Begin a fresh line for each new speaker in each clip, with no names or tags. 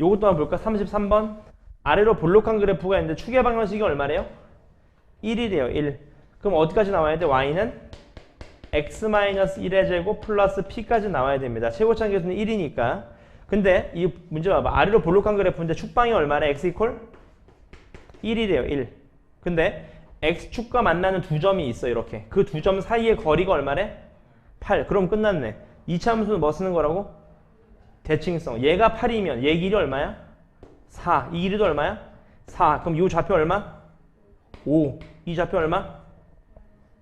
요것도 한번 볼까? 33번. 아래로 볼록한 그래프가 있는데 축의 방정식이 얼마래요? 1이래요. 1. 그럼 어디까지 나와야 돼? y는 x-1의 제곱 플러스 p까지 나와야 됩니다. 최고차 계수는 1이니까. 근데 이 문제 봐봐. 아래로 볼록한 그래프인데 축방이 얼마래? x 이퀄 1이래요. 1. 근데 x축과 만나는 두 점이 있어 이렇게. 그 두 점 사이의 거리가 얼마래? 8. 그럼 끝났네. 이차 함수는 뭐 쓰는 거라고? 대칭성. 얘가 8이면 얘 길이 얼마야? 4. 이 길이도 얼마야? 4. 그럼 이 좌표 얼마? 5. 이 좌표 얼마?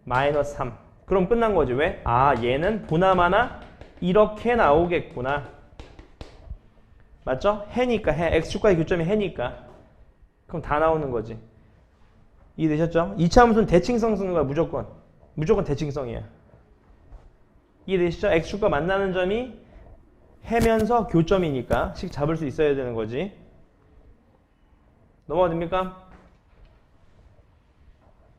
마이너스 3. 그럼 끝난 거지. 왜? 아, 얘는 보나마나 이렇게 나오겠구나. 맞죠? 해니까 해. x축과의 교점이 해니까. 그럼 다 나오는 거지. 이해되셨죠? 2차 함수는 대칭성 쓰는 거야, 무조건. 무조건 대칭성이야. 이해되시죠? x축과 만나는 점이 해면서 교점이니까 식 잡을 수 있어야 되는 거지. 넘어가 됩니까?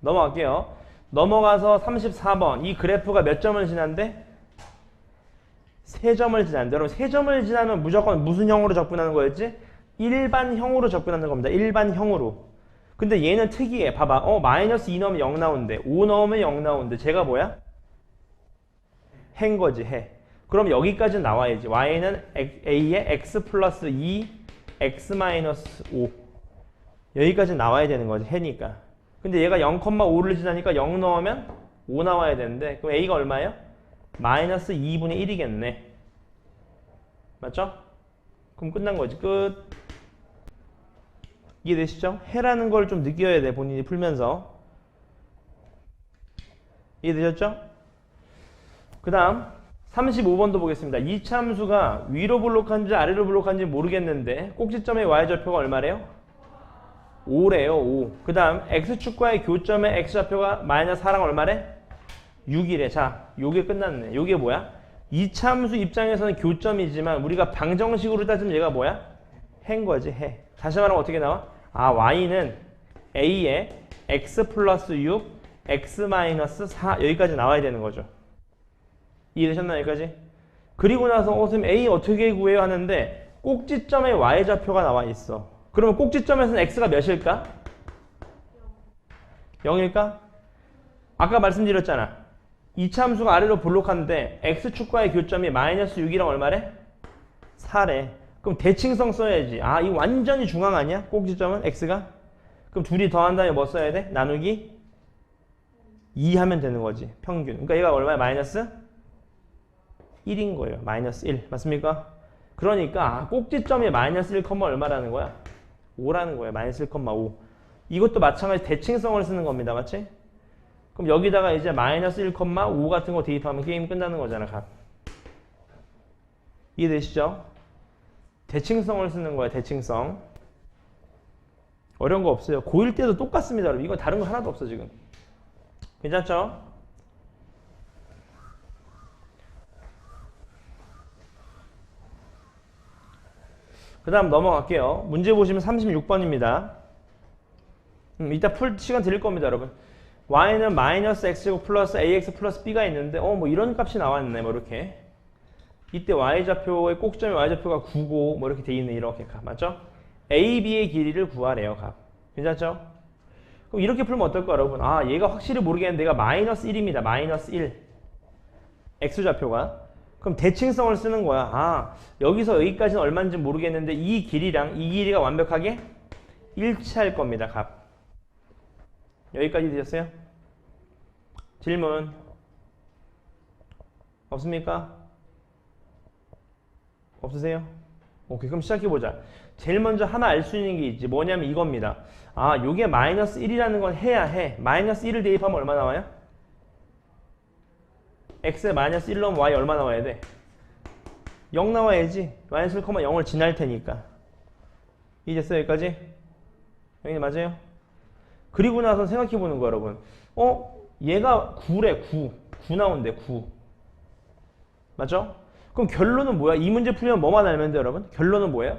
넘어갈게요. 넘어가서 34번. 이 그래프가 몇 점을 지난데? 세 점을 지난데. 여러분, 세 점을 지나면 무조건 무슨 형으로 접근하는 거였지? 일반형으로 접근하는 겁니다. 일반형으로. 근데 얘는 특이해. 봐봐. 어, 마이너스 2 넣으면 0 나온대. 5 넣으면 0 나온대. 제가 뭐야? 해인 거지, 해. 그럼 여기까지 나와야지. y는 a의 x 플러스 2, x 마이너스 5. 여기까지 나와야 되는 거지, 해니까. 근데 얘가 0,5를 지나니까 0 넣으면 5 나와야 되는데 그럼 a가 얼마예요? 마이너스 2분의 1이겠네. 맞죠? 그럼 끝난 거지. 끝. 이해되시죠? 해라는 걸 좀 느껴야 돼, 본인이 풀면서. 이해되셨죠? 그 다음 35번도 보겠습니다. 이 참수가 위로 블록한지 아래로 블록한지 모르겠는데 꼭지점의 y좌표가 얼마래요? 5래요. 5. 그 다음 x축과의 교점의 x좌표가 마이너스 4랑 얼마래? 6이래. 자, 요게 끝났네. 요게 뭐야? 이 참수 입장에서는 교점이지만 우리가 방정식으로 따지면 얘가 뭐야? 해인 거지. 해. 다시 말하면 어떻게 나와? 아, y는 a에 x 플러스 6, x 마이너스 4 여기까지 나와야 되는 거죠. 이해되셨나요? 여기까지? 그리고 나서 어, 선생님 A 어떻게 구해요? 하는데 꼭지점에 Y좌표가 나와 있어. 그러면 꼭지점에서는 X가 몇일까? 0일까? 아까 말씀드렸잖아. 이차 함수가 아래로 볼록한데 X축과의 교점이 마이너스 6이랑 얼마래? 4래. 그럼 대칭성 써야지. 아, 이 완전히 중앙 아니야? 꼭지점은 X가? 그럼 둘이 더한 다음에 뭐 써야 돼? 나누기 2 하면 되는 거지. 평균. 그러니까 얘가 얼마야? 마이너스 1인 거예요. 마이너스 1. 맞습니까? 그러니까 아, 꼭지점이 마이너스 1, 얼마라는 거야? 5라는 거예요. 마이너스 1,5. 이것도 마찬가지 대칭성을 쓰는 겁니다. 맞지? 그럼 여기다가 이제 마이너스 1,5 같은 거 대입하면 게임 끝나는 거잖아. 값. 이해되시죠? 대칭성을 쓰는 거야. 대칭성. 어려운 거 없어요. 고1 때도 똑같습니다. 여러분. 이거 다른 거 하나도 없어 지금. 괜찮죠? 그 다음 넘어갈게요. 문제 보시면 36번입니다. 음, 이따 풀 시간 드릴 겁니다, 여러분. y는 마이너스 x제곱 플러스 ax 플러스 b가 있는데 어 뭐 이런 값이 나왔네, 뭐 이렇게. 이때 y좌표의 꼭점의 y좌표가 9고 뭐 이렇게 돼 있네, 이렇게 값. 맞죠? a, b의 길이를 구하래요, 값. 괜찮죠? 그럼 이렇게 풀면 어떨까, 여러분? 아, 얘가 확실히 모르겠는데 얘가 마이너스 1입니다. 마이너스 1. x좌표가. 그럼 대칭성을 쓰는 거야. 아, 여기서 여기까지는 얼마인지 모르겠는데 이 길이랑 이 길이가 완벽하게 일치할 겁니다. 값. 여기까지 되셨어요? 질문 없습니까? 없으세요? 오케이 그럼 시작해보자. 제일 먼저 하나 알 수 있는 게 있지. 뭐냐면 이겁니다. 아, 요게 마이너스 1이라는 건 해야 해. 마이너스 1을 대입하면 얼마 나와요? X에 마이너스 1 넣으면 y 얼마 나와야 돼? 0 나와야지. 마이너스 1,0을 지날 테니까. 이해됐어요? 여기까지? 여기 맞아요? 그리고 나서 생각해 보는 거 여러분. 어? 얘가 9래 9. 9 나온대 9. 맞죠? 그럼 결론은 뭐야? 이 문제 풀면 뭐만 알면 돼 여러분? 결론은 뭐예요?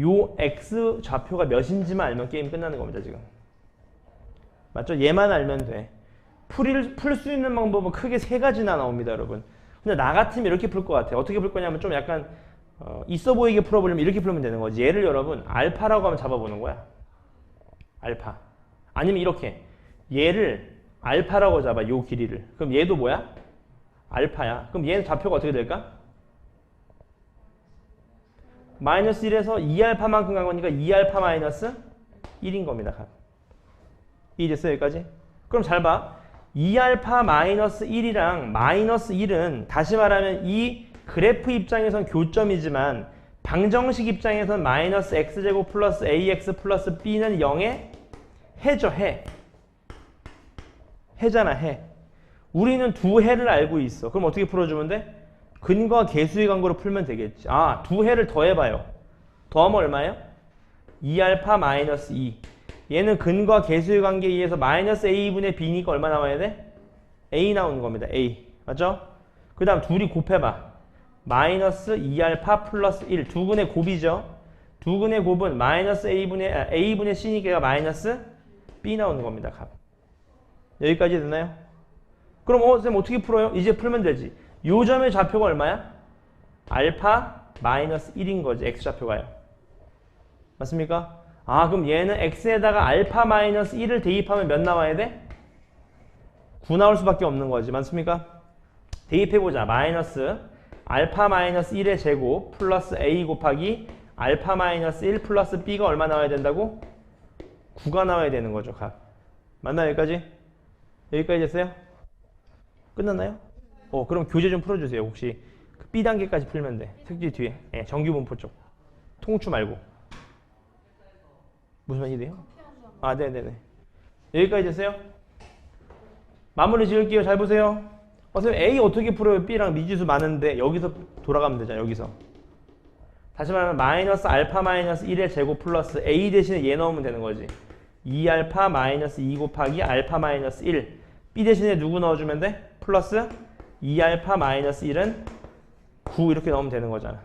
요 x 좌표가 몇인지만 알면 게임 끝나는 겁니다 지금. 맞죠? 얘만 알면 돼. 풀 수 있는 방법은 크게 세 가지나 나옵니다, 여러분. 근데 나 같으면 이렇게 풀 것 같아요. 어떻게 풀 거냐면 좀 약간 어, 있어 보이게 풀어보려면 이렇게 풀면 되는 거지. 얘를 여러분 알파라고 하면 잡아보는 거야. 알파. 아니면 이렇게 얘를 알파라고 잡아 요 길이를. 그럼 얘도 뭐야? 알파야. 그럼 얘는 좌표가 어떻게 될까? 마이너스 1에서 2알파만큼 간 거니까 2알파 마이너스 1인 겁니다. 각. 이해됐어요 여기까지? 그럼 잘 봐. 2알파 마이너스 1이랑 마이너스 1은 다시 말하면 이 그래프 입장에선 교점이지만 방정식 입장에선 마이너스 x제곱 플러스 ax 플러스 b는 0에 해죠 해. 해잖아 해. 우리는 두 해를 알고 있어. 그럼 어떻게 풀어주면 돼? 근과 개수의 관계로 풀면 되겠지. 아, 두 해를 더해봐요. 더하면 얼마예요? 2알파 마이너스 2. 얘는 근과 개수의 관계에 의해서 마이너스 a분의 b니까 얼마 나와야 돼? a 나오는 겁니다. a. 맞죠? 그 다음 둘이 곱해봐. 마이너스 2알파 플러스 1. 두 근의 곱이죠. 두 근의 곱은 마이너스 a분의, 아, a분의 c니까 마이너스 b 나오는 겁니다. 값. 여기까지 됐나요? 그럼 어, 쌤 어떻게 풀어요? 이제 풀면 되지. 요 점의 좌표가 얼마야? 알파 마이너스 1인 거지. x 좌표가요. 맞습니까? 아 그럼 얘는 x에다가 알파 마이너스 1을 대입하면 몇 나와야 돼? 9 나올 수밖에 없는 거지. 맞습니까? 대입해보자. 마이너스 알파 마이너스 1의 제곱 플러스 a 곱하기 알파 마이너스 1 플러스 b가 얼마 나와야 된다고? 9가 나와야 되는 거죠. 각. 맞나요? 여기까지? 여기까지 됐어요? 끝났나요? 어, 그럼 교재 좀 풀어주세요. 혹시 그 B 단계까지 풀면 돼. 특지 뒤에. 예, 정규 분포 쪽. 통추 말고. 무슨 말이 돼요? 아, 네네네. 여기까지 됐어요? 마무리 지을게요. 잘 보세요. 어, 선생님 A 어떻게 풀어요? B랑 미지수 많은데 여기서 돌아가면 되잖아. 여기서. 다시 말하면 마이너스 알파 마이너스 1의 제곱 플러스 A 대신에 얘 넣으면 되는 거지. 2알파 마이너스 2 곱하기 알파 마이너스 1. B 대신에 누구 넣어주면 돼? 플러스 2알파 마이너스 1은 9 이렇게 넣으면 되는 거잖아.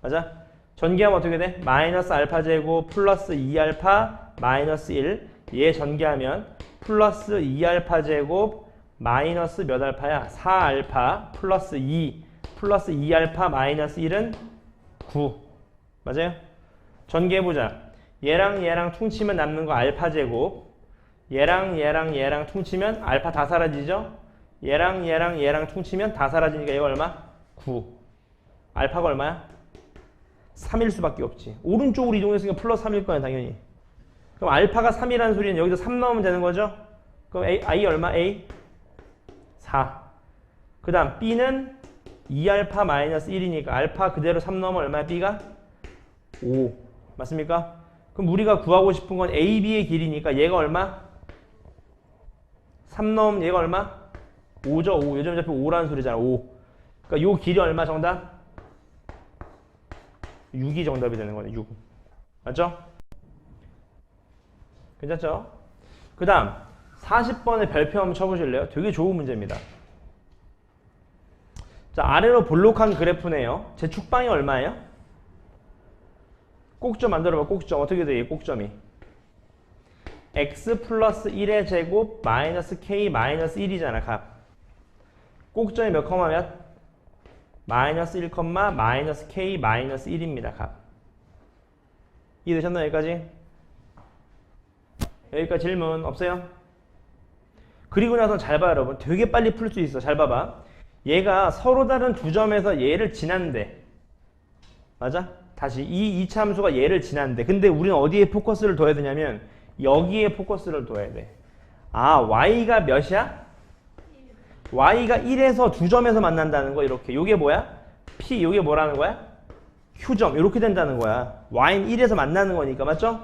맞아? 전개하면 어떻게 돼? 마이너스 알파 제곱 플러스 2알파 마이너스 1. 얘 전개하면 플러스 2알파 제곱 마이너스 몇 알파야? 4알파 플러스 2 플러스 2알파 마이너스 1은 9. 맞아요? 전개해보자. 얘랑 얘랑 퉁치면 남는 거 알파 제곱. 얘랑 얘랑 얘랑 퉁치면 알파 다 사라지죠? 얘랑 얘랑 얘랑 퉁치면 다 사라지니까 얘가 얼마? 9. 알파가 얼마야? 3일 수밖에 없지. 오른쪽으로 이동했으니까 플러스 3일 거야 당연히. 그럼 알파가 3이라는 소리는 여기서 3 넣으면 되는 거죠? 그럼 A, I 얼마? A? 4. 그 다음 B는 2알파 마이너스 1이니까 알파 그대로 3 넣으면 얼마야? B가? 5. 맞습니까? 그럼 우리가 구하고 싶은 건 AB의 길이니까 얘가 얼마? 3 넣으면 얘가 얼마? 5죠. 5. 요즘 잡혀 5라는 소리잖아. 5. 그러니까 요 길이 얼마 정답? 6이 정답이 되는 거네. 6. 맞죠? 괜찮죠? 그 다음 40번의 별표 한번 쳐보실래요? 되게 좋은 문제입니다. 자 아래로 볼록한 그래프네요. 제 축방이 얼마예요? 꼭점 만들어봐. 꼭점 어떻게 돼? 이 꼭점이 x 플러스 1의 제곱 마이너스 k 마이너스 1이잖아. 값. 꼭점이 몇 컴마 몇? 마이너스 1 컴마 마이너스 k 마이너스 1입니다. 값. 이해되셨나요? 여기까지? 여기까지 질문 없어요? 그리고 나서 잘 봐 여러분. 되게 빨리 풀 수 있어. 잘 봐봐. 얘가 서로 다른 두 점에서 얘를 지난대. 맞아? 다시 이 이차 함수가 얘를 지난대. 근데 우리는 어디에 포커스를 둬야 되냐면 여기에 포커스를 둬야 돼. 아, y가 몇이야? Y가 1에서 두 점에서 만난다는 거 이렇게. 요게 뭐야? p 요게 뭐라는 거야? q점 이렇게 된다는 거야. y는 1에서 만나는 거니까 맞죠?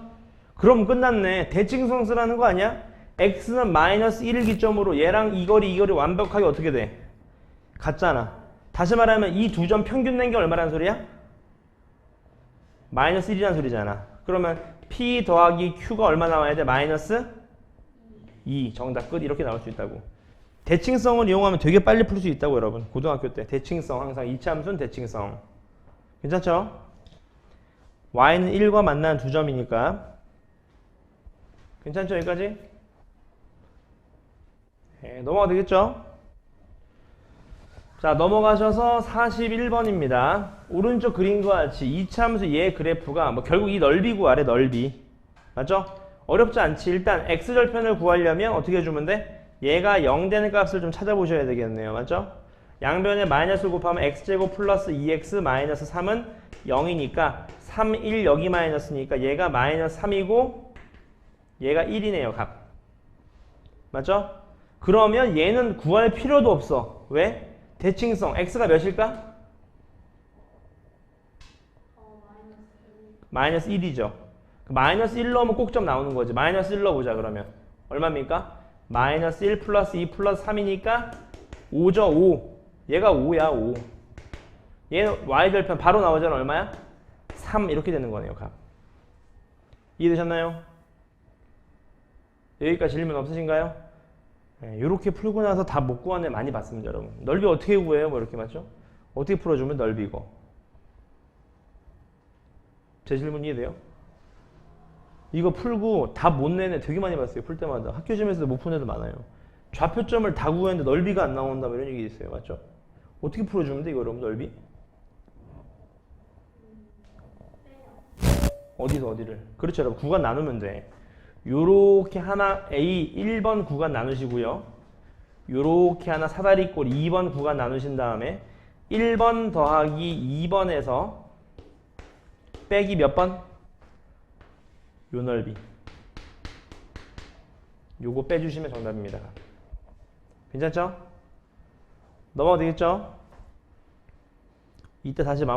그럼 끝났네. 대칭성 쓰라는 거 아니야? x는 마이너스 1을 기점으로 얘랑 이 거리 이 거리 완벽하게 어떻게 돼? 같잖아. 다시 말하면 이 두 점 평균 낸 게 얼마란 소리야? 마이너스 1이란 소리잖아. 그러면 p 더하기 q가 얼마 나와야 돼? 마이너스 2 정답 끝 이렇게 나올 수 있다고. 대칭성을 이용하면 되게 빨리 풀 수 있다고 여러분. 고등학교 때 대칭성 항상 이차함수는 대칭성. 괜찮죠? y는 1과 만나는 두 점이니까 괜찮죠 여기까지? 네, 넘어가 되겠죠? 자 넘어가셔서 41번입니다. 오른쪽 그림과 같이 이참수 얘 그래프가 뭐 결국 이 넓이 구하래 넓이 맞죠? 어렵지 않지. 일단 x절편을 구하려면 어떻게 해주면 돼? 얘가 0 되는 값을 좀 찾아보셔야 되겠네요. 맞죠? 양변에 마이너스를 곱하면 x제곱 플러스 2x 마이너스 3은 0이니까 3, 1 여기 마이너스니까 얘가 마이너스 3이고 얘가 1이네요. 값. 맞죠? 그러면 얘는 구할 필요도 없어. 왜? 대칭성 x가 몇일까? 마이너스 1이죠. 마이너스 1 넣으면 꼭점 나오는 거지. 마이너스 1 넣어보자 그러면. 얼마입니까? 마이너스 1 플러스 2 플러스 3이니까 5죠 5. 얘가 5야 5. 얘는 y절편 바로 나오잖아 얼마야? 3 이렇게 되는 거네요 값. 이해되셨나요? 여기까지 질문 없으신가요? 네, 이렇게 풀고 나서 다 못 구한 애 많이 봤습니다 여러분. 넓이 어떻게 구해요? 뭐 이렇게 맞죠? 어떻게 풀어주면 넓이고. 제 질문 이해돼요? 이거 풀고 답 못 내는 애 되게 많이 봤어요. 풀 때마다. 학교 점에서도 못 푸는 애도 많아요. 좌표점을 다 구했는데 넓이가 안 나온다 뭐 이런 얘기 있어요. 맞죠? 어떻게 풀어주면 돼 이거 여러분 넓이? 어디서 어디를? 그렇죠 여러분 구간 나누면 돼. 요렇게 하나 A 1번 구간 나누시고요. 요렇게 하나 사다리꼴 2번 구간 나누신 다음에 1번 더하기 2번에서 빼기 몇 번? 요 넓이. 요거 빼주시면 정답입니다. 괜찮죠? 넘어가 되겠죠? 이때 다시 마